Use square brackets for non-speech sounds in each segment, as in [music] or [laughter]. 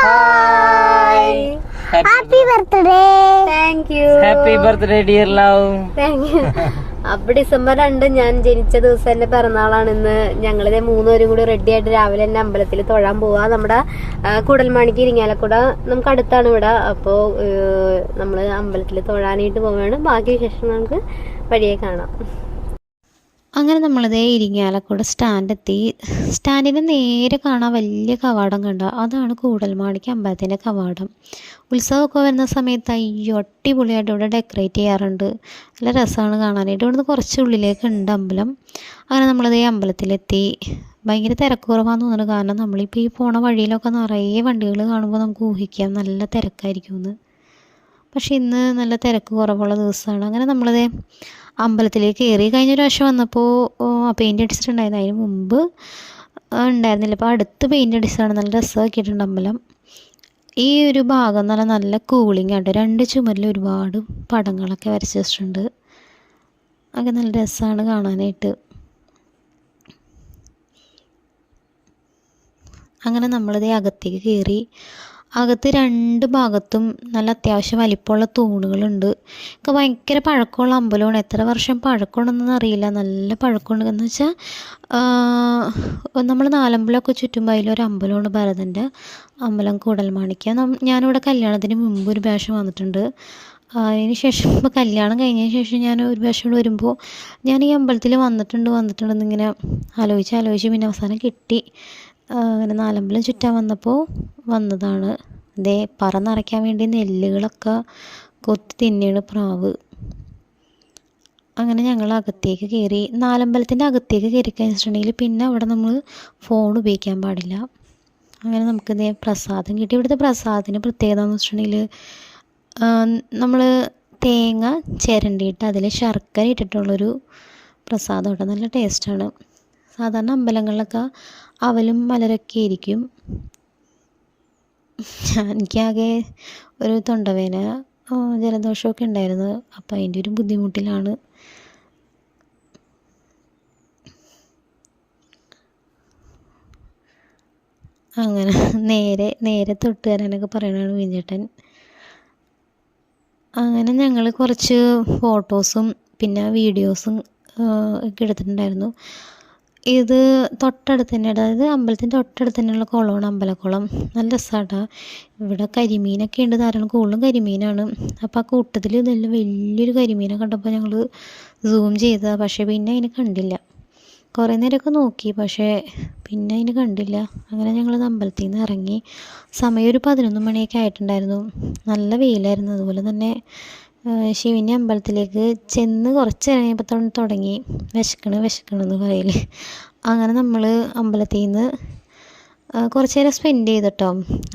Hi happy birthday thank you happy birthday dear love thank you അപ്പൊ December രണ്ട് ഞാൻ ജനിച്ച ദിവസം എന്റെ പിറന്നാളാണ് ഇന്ന്. ഞങ്ങളിതേ മൂന്നുപേരും കൂടി റെഡി ആയിട്ട് രാവിലെ തന്നെ അമ്പലത്തിൽ തൊഴാൻ പോവാ. നമ്മുടെ കൂടൽമാണിക്ക് ഇരിങ്ങാലക്കുട നമുക്ക് അടുത്താണ് ഇവിടെ. അപ്പോ നമ്മൾ നമ്മൾ അമ്പലത്തിൽ തൊഴാനായിട്ട് പോവുകയാണ് ബാക്കി വിശേഷം നമുക്ക് വഴിയെ കാണാം. അങ്ങനെ നമ്മളിതേ ഇരിങ്ങാലക്കൂടെ സ്റ്റാൻഡ് എത്തി സ്റ്റാൻഡിന് നേരെ കാണാൻ വലിയ കവാടം കണ്ട. അതാണ് കൂടൽമാണിക്ക് അമ്പലത്തിന്റെ കവാടം. ഉത്സവമൊക്കെ വരുന്ന സമയത്ത് അയ്യോ അടിപൊളിയായിട്ട് ഇവിടെ ഡെക്കറേറ്റ് ചെയ്യാറുണ്ട്. നല്ല രസമാണ് കാണാനായിട്ട് ഇവിടുന്ന് കുറച്ച് ഉള്ളിലേക്ക് ഉണ്ട് അമ്പലം. അങ്ങനെ നമ്മളിതേ അമ്പലത്തിലെത്തി. ഭയങ്കര തിരക്കുറവാന്ന് തോന്നുന്നു. കാരണം നമ്മളിപ്പോൾ ഈ പോണ വഴിയിലൊക്കെ നിറയെ വണ്ടികൾ കാണുമ്പോൾ നമുക്ക് ഊഹിക്കാം. നല്ല തിരക്കായിരിക്കുമെന്ന്. പക്ഷെ ഇന്ന് നല്ല തിരക്ക് കുറവുള്ള ദിവസമാണ്. അങ്ങനെ നമ്മളത് അമ്പലത്തിലേക്ക് കയറി കഴിഞ്ഞ പ്രാവശ്യം വന്നപ്പോൾ പെയിന്റ് അടിച്ചിട്ടുണ്ടായിരുന്നു. അതിന് മുമ്പ് ആ, ഉണ്ടായിരുന്നില്ല. അപ്പോൾ അടുത്ത് പെയിന്റ് അടിച്ചതാണ്. നല്ല രസമാക്കിയിട്ടുണ്ട് അമ്പലം. ഈ ഒരു ഭാഗം എന്ന് പറഞ്ഞാൽ നല്ല കൂളിംഗ് ആയിട്ട് രണ്ട് ചുമരിൽ ഒരുപാട് പടങ്ങളൊക്കെ വരച്ച് വെച്ചിട്ടുണ്ട്. അതൊക്കെ നല്ല രസമാണ് കാണാനായിട്ട്. അങ്ങനെ നമ്മളിതേ അകത്തേക്ക് കയറി അകത്ത് രണ്ട് ഭാഗത്തും നല്ല അത്യാവശ്യം വലിപ്പമുള്ള തൂണുകളുണ്ട്. ഒക്കെ ഭയങ്കര പഴക്കമുള്ള അമ്പലമാണ്. എത്ര വർഷം പഴക്കമുണ്ടെന്നൊന്നും അറിയില്ല. നല്ല പഴക്കമുണ്ട്. എന്ന് വെച്ചാൽ നമ്മൾ നാലമ്പലമൊക്കെ ചുറ്റുമ്പോൾ അതിലൊരു അമ്പലമാണ് ഭരതന്റെ അമ്പലം കൂടൽമാണിക്ക. മാണിക്ക ഞാനിവിടെ കല്യാണത്തിന് മുമ്പ് ഒരു പ്രാവശ്യം വന്നിട്ടുണ്ട്. അതിന് ശേഷം ഇപ്പോൾ കല്യാണം കഴിഞ്ഞതിന് ശേഷം ഞാൻ ഒരു പ്രാവശ്യം ഇവിടെ വരുമ്പോൾ ഞാൻ ഈ അമ്പലത്തിൽ വന്നിട്ടുണ്ട് വന്നിട്ടുണ്ടെന്ന് ഇങ്ങനെ ആലോചിച്ച് ആലോചിച്ച് പിന്നെ അവസാനം കിട്ടി. അങ്ങനെ നാലമ്പലം ചുറ്റാൻ വന്നപ്പോൾ വന്നതാണ്. ദേ പറ നിറയ്ക്കാൻ വേണ്ടി നെല്ലുകളൊക്കെ കൊത്തി തിന്നിയാണ് പ്രാവ്. അങ്ങനെ ഞങ്ങൾ അകത്തേക്ക് കയറി. നാലമ്പലത്തിന്റെ അകത്തേക്ക് കയറി കഴിഞ്ഞിട്ടുണ്ടെങ്കിൽ പിന്നെ അവിടെ നമ്മൾ ഫോൺ ഉപയോഗിക്കാൻ പാടില്ല. അങ്ങനെ നമുക്ക് ഇതേ പ്രസാദം കിട്ടി. ഇവിടുത്തെ പ്രസാദത്തിന് പ്രത്യേകത എന്ന് വെച്ചിട്ടുണ്ടെങ്കിൽ നമ്മൾ തേങ്ങ ചിരണ്ടിയിട്ട് അതിൽ ശർക്കര ഇട്ടിട്ടുള്ളൊരു പ്രസാദം കേട്ടോ. നല്ല ടേസ്റ്റാണ് സാധാരണ അമ്പലങ്ങളിലൊക്കെ അവലും മലരൊക്കെ ആയിരിക്കും എനിക്കാകെ ഒരു തൊണ്ടവേന ജലദോഷമൊക്കെ ഉണ്ടായിരുന്നു. അപ്പം അതിന്റെ ഒരു ബുദ്ധിമുട്ടിലാണ്. അങ്ങനെ നേരെ നേരെ തൊട്ട് വരാനൊക്കെ പറയണതാണ് വിഞ്ഞേട്ടൻ അങ്ങനെ ഞങ്ങൾ കുറച്ച് ഫോട്ടോസും പിന്നെ വീഡിയോസും ഒക്കെ എടുത്തിട്ടുണ്ടായിരുന്നു. ഇത് തൊട്ടടുത്ത് തന്നെ അതായത് അമ്പലത്തിന്റെ തൊട്ടടുത്ത് തന്നെയുള്ള കുളമാണ് അമ്പലക്കുളം. നല്ല രസമാണ് ഇവിടെ കരിമീനൊക്കെ ഉണ്ട് ധാരാളം. കൂടുതലും കരിമീനാണ്. അപ്പോൾ ആ കൂട്ടത്തിൽ നല്ല വലിയൊരു കരിമീനെ കണ്ടപ്പോൾ ഞങ്ങൾ സൂം ചെയ്തതാണ് പക്ഷേ പിന്നെ അതിനെ കണ്ടില്ല. കുറേ നേരമൊക്കെ നോക്കി പക്ഷേ പിന്നെ അതിനെ കണ്ടില്ല. അങ്ങനെ ഞങ്ങൾ അമ്പലത്തിൽ നിന്ന് ഇറങ്ങി. സമയം ഒരു പതിനൊന്ന് മണിയൊക്കെ ആയിട്ടുണ്ടായിരുന്നു. നല്ല വെയിലായിരുന്നു. അതുപോലെ തന്നെ ശിവന്റെ അമ്പലത്തിലേക്ക് ചെന്ന് കുറച്ച് കഴിഞ്ഞപ്പോൾ തുടങ്ങി. വിശക്കണ് വിശക്കണെന്ന് പറയൽ. അങ്ങനെ നമ്മൾ അമ്പലത്തിൽ നിന്ന് കുറച്ച് നേരം സ്പെൻഡ് ചെയ്തിട്ടോ.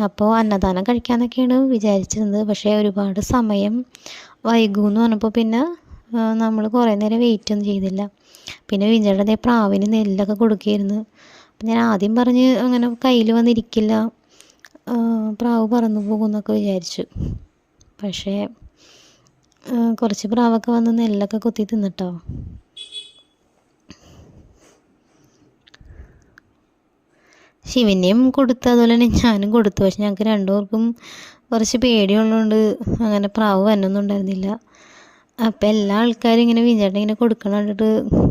അപ്പോൾ അന്നദാനം കഴിക്കാമെന്നൊക്കെയാണ് വിചാരിച്ചിരുന്നത്. പക്ഷേ ഒരുപാട് സമയം വൈകുമെന്ന് പറഞ്ഞപ്പോൾ പിന്നെ നമ്മൾ കുറേ നേരം വെയിറ്റ് ഒന്നും ചെയ്തില്ല. പിന്നെ വിജയുടെ പ്രാവിന് നെല്ലൊക്കെ കൊടുക്കുകയായിരുന്നു അപ്പം ഞാൻ ആദ്യം പറഞ്ഞ് അങ്ങനെ കയ്യിൽ വന്നിരിക്കില്ല. പ്രാവ് പറന്നു പോകുമെന്നൊക്കെ വിചാരിച്ചു. പക്ഷേ കുറച്ച് പ്രാവൊക്കെ വന്ന് നെല്ലൊക്കെ കുത്തി തിന്നിട്ടോ? ശിവനെയും കൊടുത്തു അതുപോലെ തന്നെ ഞാനും കൊടുത്തു. പക്ഷെ ഞങ്ങൾക്ക് രണ്ടുപേർക്കും കുറച്ച് പേടിയുള്ളതുകൊണ്ട് അങ്ങനെ പ്രാവ് വന്നൊന്നും ഉണ്ടായിരുന്നില്ല. അപ്പം എല്ലാ ആൾക്കാരും ഇങ്ങനെ ഇങ്ങനെ കൊടുക്കണ കണ്ടിട്ട്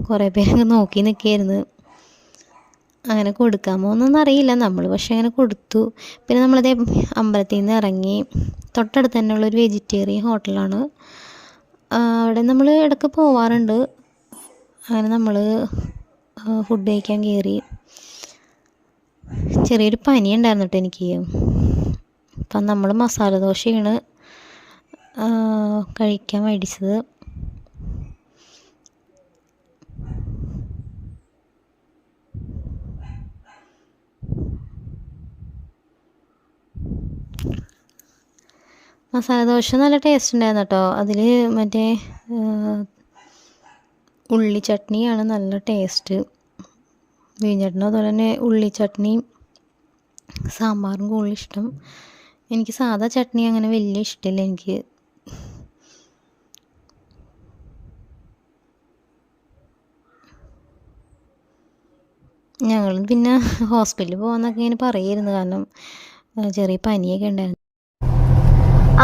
കുറേ പേരൊക്കെ നോക്കി നിൽക്കുകയായിരുന്നു. അങ്ങനെ കൊടുക്കാമോ എന്നൊന്നും അറിയില്ല. നമ്മൾ പക്ഷേ അങ്ങനെ കൊടുത്തു. പിന്നെ നമ്മളതേ അമ്പലത്തിൽ നിന്ന് ഇറങ്ങി തൊട്ടടുത്ത് തന്നെയുള്ളൊരു വെജിറ്റേറിയൻ ഹോട്ടലാണ് അവിടെ നമ്മൾ ഇടയ്ക്ക് പോവാറുണ്ട്. അങ്ങനെ നമ്മൾ ഫുഡ് കഴിക്കാൻ കയറി ചെറിയൊരു പനി ഉണ്ടായിരുന്നു കേട്ടോ എനിക്ക്. അപ്പം നമ്മൾ മസാല ദോശയാണ് കഴിക്കാൻ മേടിച്ചത് മസാല ദോശ നല്ല ടേസ്റ്റ് ഉണ്ടായിരുന്നു കേട്ടോ അതിൽ മറ്റേ ഉള്ളി ചട്നിയാണ് നല്ല ടേസ്റ്റ് വീഞ്ഞേട്ടനും അതുപോലെ തന്നെ ഉള്ളി ചട്നിയും സാമ്പാറും കൂടുതൽ ഇഷ്ടം. എനിക്ക് സാധാ ചട്നി അങ്ങനെ വലിയ ഇഷ്ടമില്ല എനിക്ക്. ഞങ്ങൾ പിന്നെ ഹോസ്പിറ്റലിൽ പോകാമെന്നൊക്കെ ഇങ്ങനെ പറയായിരുന്നു കാരണം ചെറിയ പനിയൊക്കെ ഉണ്ടായിരുന്നു.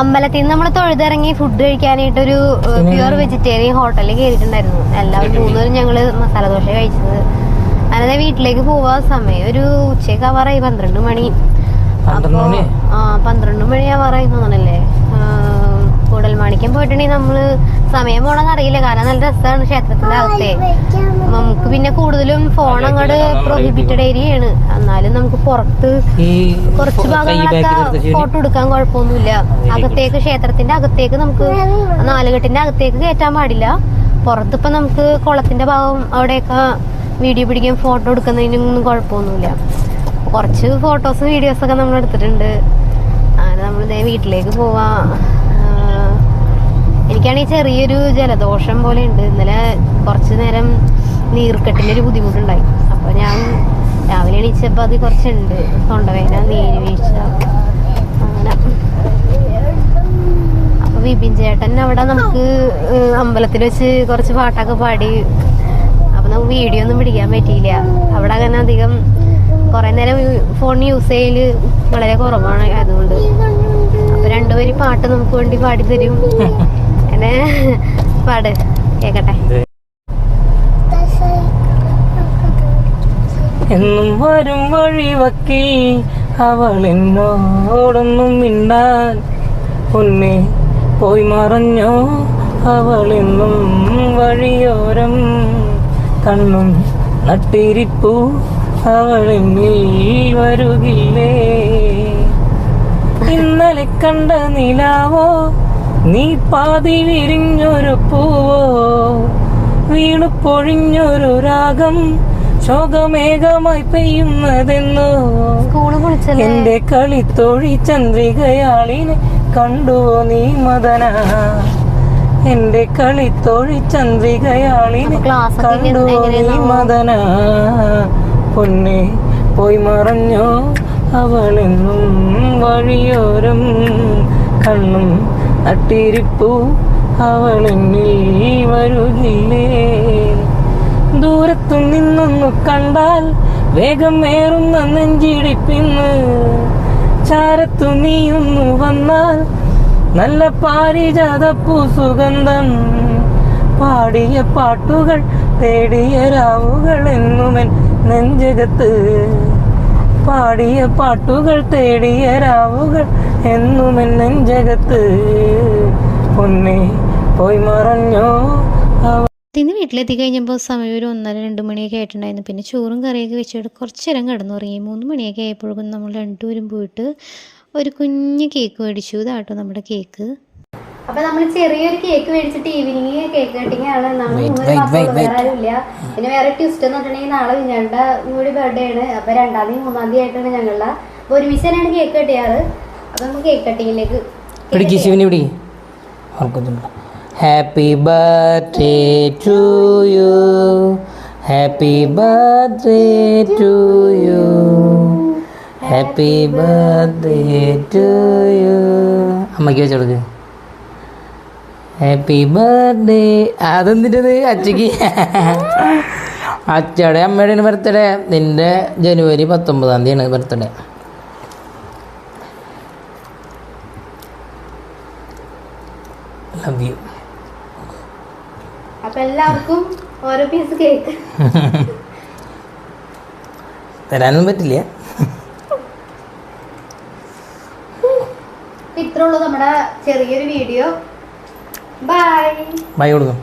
അമ്പലത്തിൽ നിന്ന് നമ്മൾ തൊഴുതിറങ്ങി ഫുഡ് കഴിക്കാനായിട്ട് ഒരു പ്യുവർ വെജിറ്റേറിയൻ ഹോട്ടലിൽ കയറിയിട്ടുണ്ടായിരുന്നു എല്ലാവരും മൂന്നുപേരും ഞങ്ങൾ മസാല ദോശ കഴിച്ചത്. അതായത് വീട്ടിലേക്ക് പോവാ സമയം ഒരു ഉച്ചയ്ക്ക് ആവാറായി പന്ത്രണ്ട് മണി. മണി? ആ പന്ത്രണ്ട് മണി ആവാറായി തോന്നണല്ലേ? കൂടൽമാണിക്കം പോയിട്ടുണ്ടെങ്കിൽ നമ്മൾ സമയം പോണെന്ന് അറിയില്ല. കാരണം നല്ല രസമാണ് ക്ഷേത്രത്തിന്റെ അവസ്ഥ നമുക്ക് പിന്നെ കൂടുതലും ഫോൺ അങ്ങോട്ട് പ്രൊഹിബിറ്റഡ് ഏരിയ ആണ്. എന്നാലും നമുക്ക് പുറത്ത് കുറച്ച് ഭാഗങ്ങളൊക്കെ ഫോട്ടോ എടുക്കാൻ കുഴപ്പമൊന്നുമില്ല. അകത്തേക്ക് ക്ഷേത്രത്തിന്റെ അകത്തേക്ക് നമുക്ക് നാലുകെട്ടിന്റെ അകത്തേക്ക് കയറ്റാൻ പാടില്ല. പുറത്തിപ്പോ നമുക്ക് കുളത്തിന്റെ ഭാഗം അവിടെയൊക്കെ വീഡിയോ പിടിക്കാൻ ഫോട്ടോ എടുക്കുന്നതിനൊന്നും കുഴപ്പമൊന്നുമില്ല. കുറച്ച് ഫോട്ടോസും വീഡിയോസ് ഒക്കെ നമ്മൾ എടുത്തിട്ടുണ്ട് അങ്ങനെ നമ്മൾ ഇതേ വീട്ടിലേക്ക് പോവാ. എനിക്കാണെങ്കിൽ ചെറിയൊരു ജലദോഷം പോലെ ഉണ്ട്. ഇന്നലെ കുറച്ച് നേരം നീർക്കെട്ടിന്റെ ഒരു ബുദ്ധിമുട്ടുണ്ടായി. അപ്പോൾ ഞാൻ രാവിലെ എണീച്ചപ്പോ അത് കുറച്ചുണ്ട്. തൊണ്ടവേദന നീര് വീഴ്ച അങ്ങനെ. അപ്പൊ വിപിൻ ചേട്ടൻ അവിടെ നമുക്ക് അമ്പലത്തിൽ വെച്ച് കുറച്ച് പാട്ടൊക്കെ പാടി. അപ്പോൾ നമുക്ക് വീഡിയോ ഒന്നും പിടിക്കാൻ പറ്റിയില്ല. അവിടെ അങ്ങനെ അധികം കുറേ നേരം ഫോൺ യൂസ് ചെയ്യൽ വളരെ കുറവാണ് അതുകൊണ്ട് അപ്പൊ രണ്ടുപേരും പാട്ട് നമുക്ക് വേണ്ടി പാടി [laughs] എന്നെ പാട്. കേക്കട്ടെ. എന്നും വരും വഴിവക്കിൽ അവൾ എന്നോടൊന്നും മിണ്ടാൻ. പൊന്നെ പോയി മറഞ്ഞോ? അവൾ എന്നും വഴിയോരം കണ്ണും നട്ടിരിപ്പു. അവൾ എന്നിൽ വരുകില്ലേ? ഇന്നലെ കണ്ട നിലാവോ? നീ പാതി വിരിഞ്ഞൊരു പൂവോ? വീണു പൊഴിഞ്ഞൊരു രാഗം ശോകമേഘമായി പെയ്യുന്നതെന്നോ? എന്റെ കളി എന്റെ കളിത്തോഴി ചന്ദ്രികയാളിനെ കണ്ടുവോ നീ മദന? എന്റെ കളിത്തോഴി ചന്ദ്രികയാളിനെ കണ്ടുവോ നീ? മദന? പൊന്നെ പോയി മറഞ്ഞോ അവളെന്നും വഴിയോരം കണ്ണും നട്ടിരിപ്പു അവളെന്നിൽ വരുകില്ലേ ദൂരത്തു നിന്നൊന്നു കണ്ടാൽ വേഗം ഏറുന്ന നെഞ്ചിടിപ്പിന്ന്. ചാരത്തു നീയൊന്നു വന്നാൽ നല്ല പാരിജാതപ്പൂ സുഗന്ധം. പാടിയ പാട്ടുകൾ തേടിയ രാവുകൾ എന്നുമെൻ നെഞ്ചകത്ത്. പാടിയ പാട്ടുകൾ തേടിയ രാവുകൾ എന്നും എന്നെ ജഗത്ത്. പൊന്നെ പോയി മറഞ്ഞോ? ഇന്ന് വീട്ടിലെത്തി കഴിഞ്ഞപ്പോൾ സമയം ഒരു ഒന്നര രണ്ട് മണിയൊക്കെ ആയിട്ടുണ്ടായിരുന്നു. പിന്നെ ചോറും കറിയൊക്കെ വെച്ചിട്ട് കുറച്ച് നേരം കിടന്നുറങ്ങി. മൂന്ന് മണിയൊക്കെ ആയപ്പോഴേക്കും നമ്മൾ രണ്ടുപേരും പോയിട്ട് ഒരു കുഞ്ഞ് കേക്ക് മേടിച്ചു. ഇതാട്ടോ നമ്മുടെ കേക്ക്. അപ്പൊ നമ്മൾ ചെറിയൊരു കേക്ക് മേടിച്ചിട്ട് ഈവനിങ് കേക്ക് കട്ടിങ് ആണ്. നാളെ Wait, മൂന്നര wait, മാസം വേറെ പിന്നെ വേറെ ട്വിസ്റ്റ് എന്ന് പറഞ്ഞിട്ടുണ്ടെങ്കിൽ നാളെ ഞങ്ങളുടെ കൂടി ബർത്ത്ഡേ ആണ്. അപ്പൊ രണ്ടാം തീയതി മൂന്നാം തീയതി ആയിട്ടാണ് ഞങ്ങളുടെ അപ്പൊ ഒരുമിച്ച് തന്നെയാണ് കേക്ക് കട്ടിയാറ് അപ്പൊ നമുക്ക് cake കട്ടിങ്ങിലേക്ക് happy birthday to you happy birthday to you happy birthday to you അമ്മയ്ക്ക് വെച്ചു കൊടുക്ക്. Happy birthday അതെന്തിന്റെത് അച്ചയ്ക്ക്. അച്ചയുടെ അമ്മയുടെ ബർത്ത്ഡേ നിന്റെ ജനുവരി പത്തൊമ്പതാം തീയതിയാണ് ബർത്ത്ഡേ ലവ് യു അപ്പൊ എല്ലാവർക്കും ഓരോ പീസ് കേക്ക് തരാനൊന്നും പറ്റില്ല. ഇത്രേ ഉള്ളൂ നമ്മുടെ ചെറിയൊരു വീഡിയോ ബൈ ബൈ കൊടുക്കും